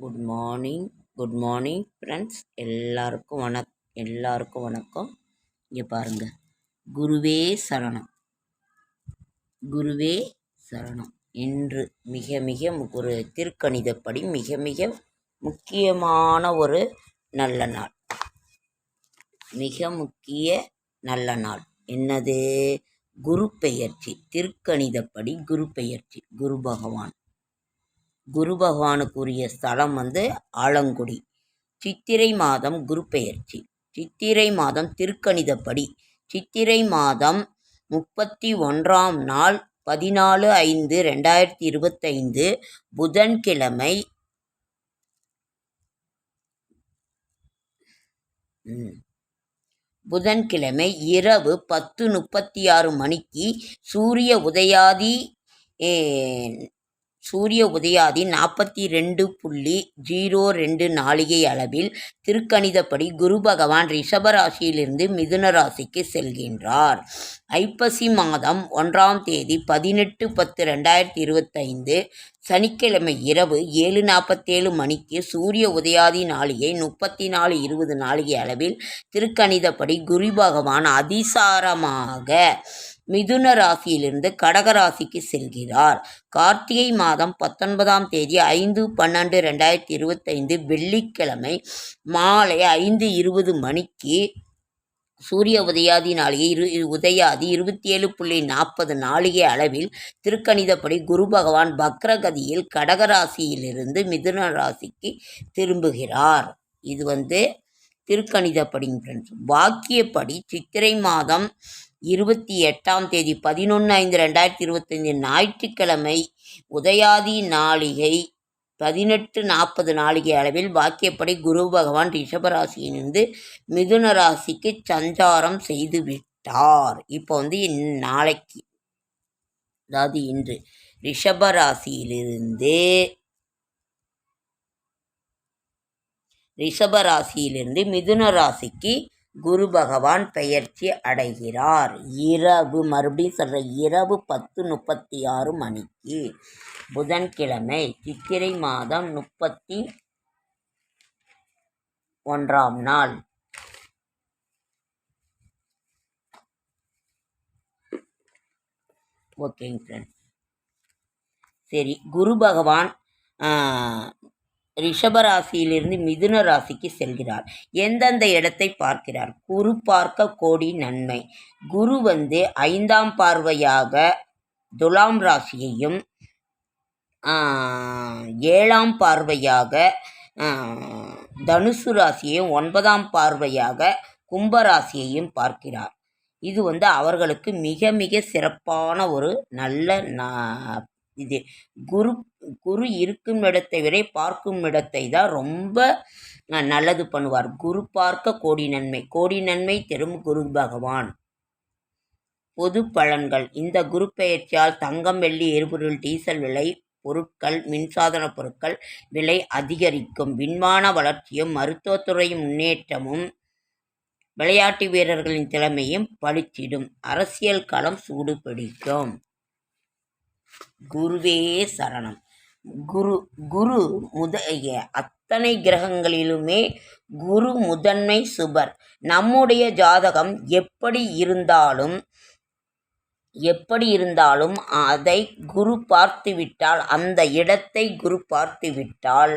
Good morning good morning friends எல்லாருக்கும் வணக் எல்லாருக்கும் வணக்கம். இங்கே பாருங்கள் குருவே சரணம். குருவே சரணம். இன்று மிக மிக ஒரு திருக்கணிதப்படி மிக மிக முக்கியமான ஒரு நல்ல நாள். மிக முக்கிய நல்ல நாள். என்னது? குரு பெயர்ச்சி. திருக்கணிதப்படி குரு பெயர்ச்சி. குரு பகவான். குரு பகவானுக்குரிய ஸ்தலம் வந்து ஆலங்குடி. சித்திரை மாதம் குரு பெயர்ச்சி சித்திரை மாதம் திருக்கணிதப்படி. சித்திரை மாதம் முப்பத்தி ஒன்றாம் நாள் பதினாலு ஐந்து ரெண்டாயிரத்தி இருபத்தைந்து புதன்கிழமை புதன்கிழமை இரவு பத்து முப்பத்தி ஆறு மணிக்கு சூரிய உதயாதி சூரிய உதயாதி நாற்பத்தி ரெண்டு புள்ளி ஜீரோ ரெண்டு நாளிகை அளவில் திருக்கணிதப்படி குரு பகவான் ரிஷபராசியிலிருந்து மிதுன ராசிக்கு செல்கின்றார். ஐப்பசி மாதம் ஒன்றாம் தேதி பதினெட்டு பத்து ரெண்டாயிரத்தி இருபத்தைந்து சனிக்கிழமை இரவு ஏழு நாற்பத்தேழு மணிக்கு சூரிய உதயாதி நாளிகை முப்பத்தி நாலு இருபது நாளிகை அளவில் திருக்கணிதப்படி குரு பகவான் அதிசாரமாக மிதுன ராசியிலிருந்து கடகராசிக்கு செல்கிறார். கார்த்திகை மாதம் பத்தொன்பதாம் தேதி ஐந்து பன்னெண்டு ரெண்டாயிரத்தி இருபத்தைந்து வெள்ளிக்கிழமை மாலை ஐந்து இருபது மணிக்கு சூரிய உதயாதி நாளிகை இரு உதயாதி இருபத்தி ஏழு புள்ளி நாற்பது நாளிகை அளவில் திருக்கணிதப்படி குரு பகவான் பக்ரகதியில் கடகராசியிலிருந்து மிதுன ராசிக்கு திரும்புகிறார். இது வந்து திருக்கணிதப்படி ஃப்ரெண்ட்ஸ் வாக்கியப்படி சித்திரை மாதம் இருபத்தி எட்டாம் தேதி பதினொன்று ஐந்து ரெண்டாயிரத்தி இருபத்தைந்து ஞாயிற்றுக்கிழமை உதயாதி நாளிகை பதினெட்டு நாற்பது நாளிகை அளவில் வாக்கியப்படி குரு பகவான் ரிஷபராசியிலிருந்து மிதுன ராசிக்கு சஞ்சாரம் செய்து விட்டார் இப்போ வந்து நாளைக்கு அதாவது இன்று ரிஷபராசியிலிருந்து ரிஷபராசியிலிருந்து மிதுன ராசிக்கு குரு பகவான் பெயர்ச்சி அடைகிறார். இரவு மறுபடியும் சொல்கிற இரவு பத்து முப்பத்தி ஆறு மணிக்கு புதன்கிழமை சித்திரை மாதம் முப்பத்தி ஒன்றாம் நாள். ஓகேங்க ஃப்ரெண்ட்ஸ் சரி குரு பகவான் ரிஷபராசியிலிருந்து மிதுன ராசிக்கு செல்கிறார். எந்தெந்த இடத்தை பார்க்கிறார்? குரு பார்க்க கோடி நன்மை. குரு வந்து ஐந்தாம் பார்வையாக துலாம் ராசியையும் ஏழாம் பார்வையாக தனுசு ராசியையும் ஒன்பதாம் பார்வையாக கும்பராசியையும் பார்க்கிறார். இது வந்து அவர்களுக்கு மிக மிக சிறப்பான ஒரு நல்ல இது குரு குரு இருக்கும் இடத்தை விட பார்க்கும் இடத்தை தான் ரொம்ப நல்லது பண்ணுவார். குரு பார்க்க கோடி நன்மை. கோடி நன்மை தரும் குரு பகவான். பொது பலன்கள். இந்த குரு பெயர்ச்சியால் தங்கம் வெள்ளி எரிபொருள் டீசல் விலை பொருட்கள் மின்சாதன பொருட்கள் விலை அதிகரிக்கும். விண்மான வளர்ச்சியும் மருத்துவத்துறையும் முன்னேற்றமும் விளையாட்டு வீரர்களின் திறமையும் பளிச்சிடும். அரசியல் களம் சூடு பிடிக்கும் குருவே சரணம். குரு குரு முத அத்தனை கிரகங்களிலுமே குரு முதன்மை சுபர். நம்முடைய ஜாதகம் எப்படி இருந்தாலும் எப்படி இருந்தாலும் அதை குரு பார்த்துவிட்டால் அந்த இடத்தை குரு பார்த்துவிட்டால்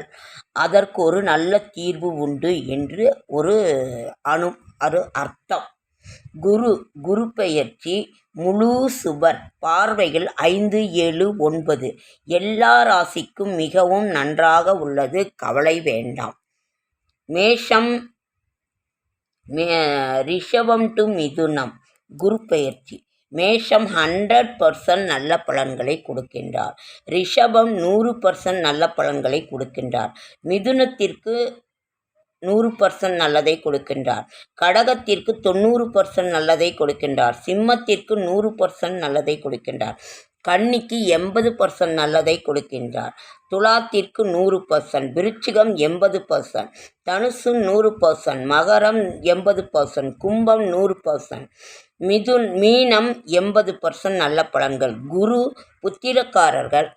அதற்கு ஒரு நல்ல தீர்வு உண்டு என்று ஒரு அணு அரு அர்த்தம். குரு குரு பெயர்ச்சி முழு சுபர் பார்வைகள் ஐந்து ஏழு ஒன்பது. எல்லா ராசிக்கும் மிகவும் நன்றாக உள்ளது. கவலை வேண்டாம். மேஷம் ரிஷபம் டு மிதுனம். குரு பெயர்ச்சி. மேஷம் ஹண்ட்ரட் பர்சன்ட் நல்ல பலன்களை கொடுக்கின்றார். ரிஷபம் நூறு பர்சன்ட் நல்ல பலன்களை கொடுக்கின்றார். மிதுனத்திற்கு நூறு பர்சன்ட் நல்லதை கொடுக்கின்றார். கடகத்திற்கு தொண்ணூறு பர்சன்ட் நல்லதை கொடுக்கின்றார். சிம்மத்திற்கு நூறு பர்சன்ட் நல்லதை கொடுக்கின்றார். கன்னிக்கு எண்பது பர்சன்ட் நல்லதை கொடுக்கின்றார். துலாத்திற்கு நூறு பர்சன்ட் விருச்சிகம் எண்பது பர்சன்ட் தனுசு நூறு பர்சன்ட் மகரம் எண்பது பர்சன்ட் கும்பம் நூறு பர்சன்ட் மிதுன் மீனம் எண்பது பர்சன்ட் நல்ல பலன்கள். குரு புத்திரக்காரர்கள்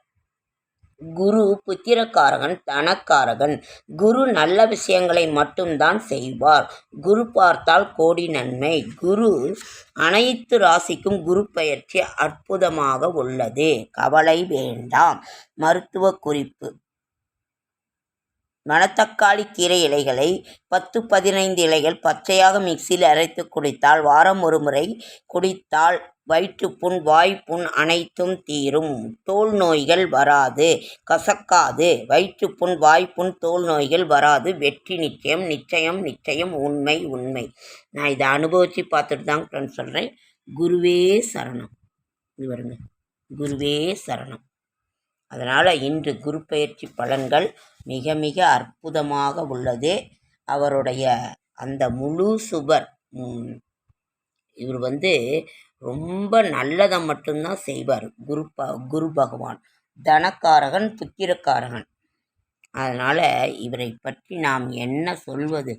குரு புத்திரக்காரகன் தனக்காரகன். குரு நல்ல விஷயங்களை மட்டும்தான் செய்வார். குரு பார்த்தால் கோடி நன்மை. குரு அனைத்து ராசிக்கும் குரு பயிற்சி அற்புதமாக உள்ளது. கவலை வேண்டாம். மருத்துவ குறிப்பு. மணத்தக்காளி கீரை இலைகளை பத்து பதினைந்து இலைகள் பச்சையாக மிக்சியில் அரைத்து குடித்தால் வாரம் ஒரு முறை குடித்தால் வயிற்றுப்புண் வாய்ப்புண் அனைத்தும் தீரும். தோல் நோய்கள் வராது கசக்காது. வயிற்றுப்புண் வாய்ப்புண் தோல் நோய்கள் வராது. வெற்றி நிச்சயம் நிச்சயம் நிச்சயம் உண்மை உண்மை. நான் இதை அனுபவித்து பார்த்துட்டு தாங்க ஃப்ரெண்ட்ஸ் சொல்கிறேன் குருவே சரணம். இது வருங்க குருவே சரணம். அதனால் இன்று குரு பயிற்சி பலன்கள் மிக மிக அற்புதமாக உள்ளது. அவருடைய அந்த முழு சுபர் இவர் வந்து ரொம்ப நல்லதை மட்டும்தான் செய்வார். குரு ப குரு பகவான் தனக்காரகன் புத்திரக்காரகன் அதனால் இவரை பற்றி நாம் என்ன சொல்வது?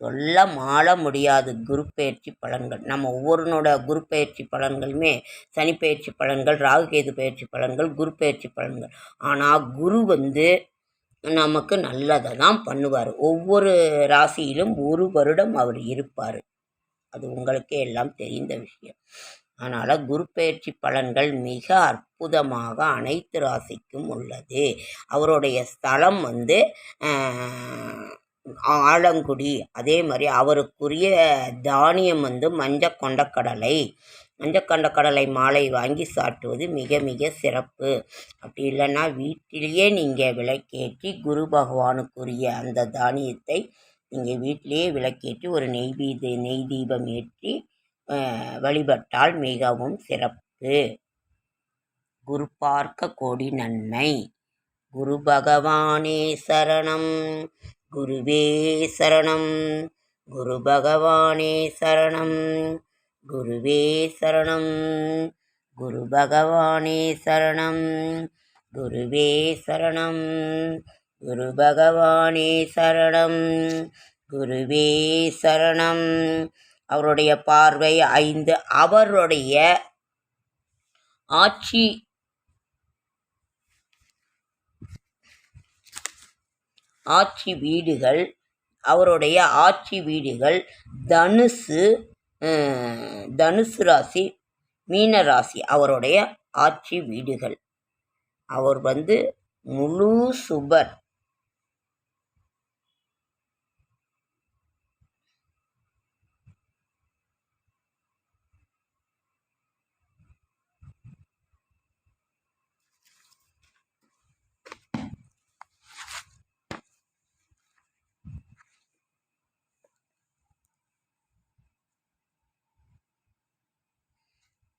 சொல்ல மாள முடியாது குரு பயிற்சி பலன்கள். நம்ம ஒவ்வொருனோட குரு பயிற்சி பலன்களுமே சனி பயிற்சி பலன்கள் ராகுகேது பயிற்சி பலன்கள் குரு பயிற்சி பலன்கள். ஆனால் குரு வந்து நமக்கு நல்லதை தான் பண்ணுவார். ஒவ்வொரு ராசியிலும் ஒரு வருடம் அவர் இருப்பார். அது உங்களுக்கே எல்லாம் தெரிந்த விஷயம். அதனால் குரு பயிற்சி பலன்கள் மிக அற்புதமாக அனைத்து ராசிக்கும் உள்ளது. அவருடைய ஸ்தலம் வந்து ஆலங்குடி. அதே மாதிரி அவருக்குரிய தானியம் வந்து மஞ்சள் கொண்டக்கடலை. மஞ்சள் கொண்டக்கடலை மாலை வாங்கி சாட்டுவது மிக மிக சிறப்பு. அப்படி இல்லைன்னா வீட்டிலேயே நீங்கள் விளக்கேற்றி குரு பகவானுக்குரிய அந்த தானியத்தை நீங்கள் வீட்டிலேயே விளக்கேற்றி ஒரு நெய் வீத நெய் தீபம் ஏற்றி வழிபட்டால் மிகவும் சிறப்பு. குரு பார்க்க கோடி நன்மை. குரு பகவானே சரணம். குருவே சரணம். குரு பகவானே சரணம். குருவே சரணம். குரு பகவானே சரணம். குருவே சரணம். குரு பகவானே சரணம். குருவே சரணம். அவருடைய பார்வை ஐந்து. அவருடைய ஆட்சி ஆட்சி வீடுகள் அவருடைய ஆட்சி வீடுகள் தனுசு தனுசு ராசி மீன ராசி அவருடைய ஆட்சி வீடுகள். அவர் வந்து முழு சுபர்.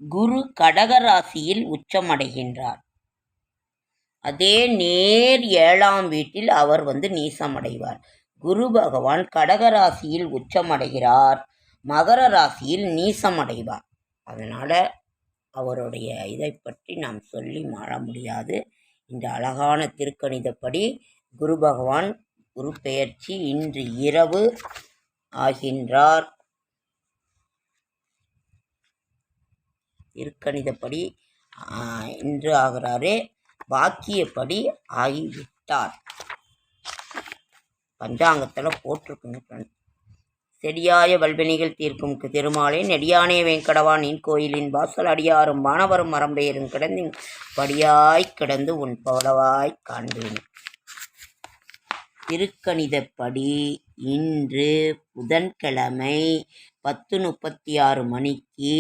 குரு கடகராசியில் உச்சமடைகின்றார். அதே நேர் ஏழாம் வீட்டில் அவர் வந்து நீசமடைவார். குரு பகவான் கடகராசியில் உச்சமடைகிறார். மகர ராசியில் நீசமடைவார். அதனால் அவருடைய இதை பற்றி நாம் சொல்லி மாற முடியாது. இந்த அழகான திருக்கணிதப்படி குரு பகவான் குரு பெயர்ச்சி இன்று இரவு ஆகின்றார். திருக்கணிதப்படி இன்று ஆகிறாரு வாக்கியப்படி ஆகிவிட்டார் பஞ்சாங்கத்தில் போட்டிருக்குங்க friends. செடியாய வல்வினைகள் தீர்க்கும் திருமாலே நெடியானே வேங்கடவான் நின் கோயிலின் வாசல் அடியாரும் மாணவரும் மரம்பெயரும் கிடந்து படியாய் கிடந்து உன் பவளவாய் காண்பேன் திருக்கணிதப்படி இன்று புதன்கிழமை பத்து முப்பத்தி ஆறு மணிக்கு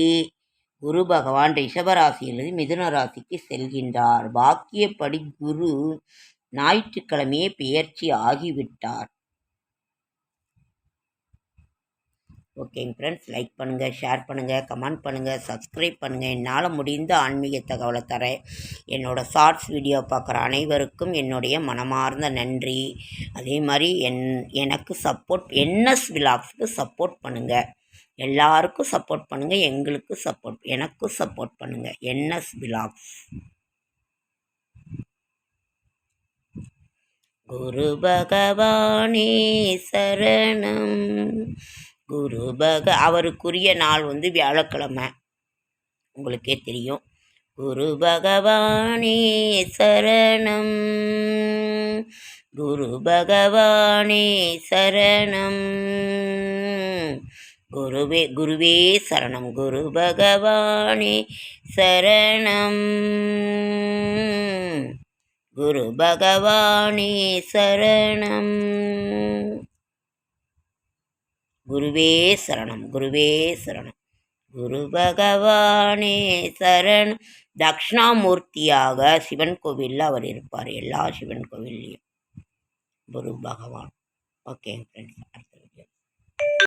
குரு பகவான் ரிஷபராசியிலிருந்து மிதுன ராசிக்கு செல்கின்றார். வாக்கியப்படி குரு ஞாயிற்றுக்கிழமையே பெயர்ச்சி ஆகிவிட்டார். ஓகேங்க ஃப்ரெண்ட்ஸ் லைக் பண்ணுங்கள் ஷேர் பண்ணுங்கள் கமெண்ட் பண்ணுங்கள் சப்ஸ்கிரைப் பண்ணுங்கள் என்னால் முடிந்த ஆன்மீக தகவலை தரேன் என்னோடய ஷார்ட்ஸ் வீடியோ பார்க்குற அனைவருக்கும் என்னுடைய மனமார்ந்த நன்றி. அதே மாதிரி என் எனக்கு சப்போர்ட் என்எஸ் விலாக்ஸுக்கு சப்போர்ட் பண்ணுங்கள் எல்லாருக்கும் சப்போர்ட் பண்ணுங்கள் எங்களுக்கு சப்போர்ட் எனக்கும் சப்போர்ட் பண்ணுங்கள் என்எஸ் பிலாக்ஸ் குரு பகவானே சரணம். குரு பக அவருக்குரிய நாள் வந்து வியாழக்கிழமை. உங்களுக்கே தெரியும். குரு பகவானே சரணம். குரு பகவானே சரணம். குருவே குருவே சரணம். குரு பகவானே சரணம். குரு பகவானே சரணம். குருவே சரணம் குருவே சரணம். குரு பகவானே சரண் தக்ஷணாமூர்த்தியாக சிவன் கோவிலில் அவர் இருப்பார் எல்லா சிவன் கோவில்லையும். குரு பகவான். ஓகே ஃப்ரெண்ட்ஸ் அடுத்த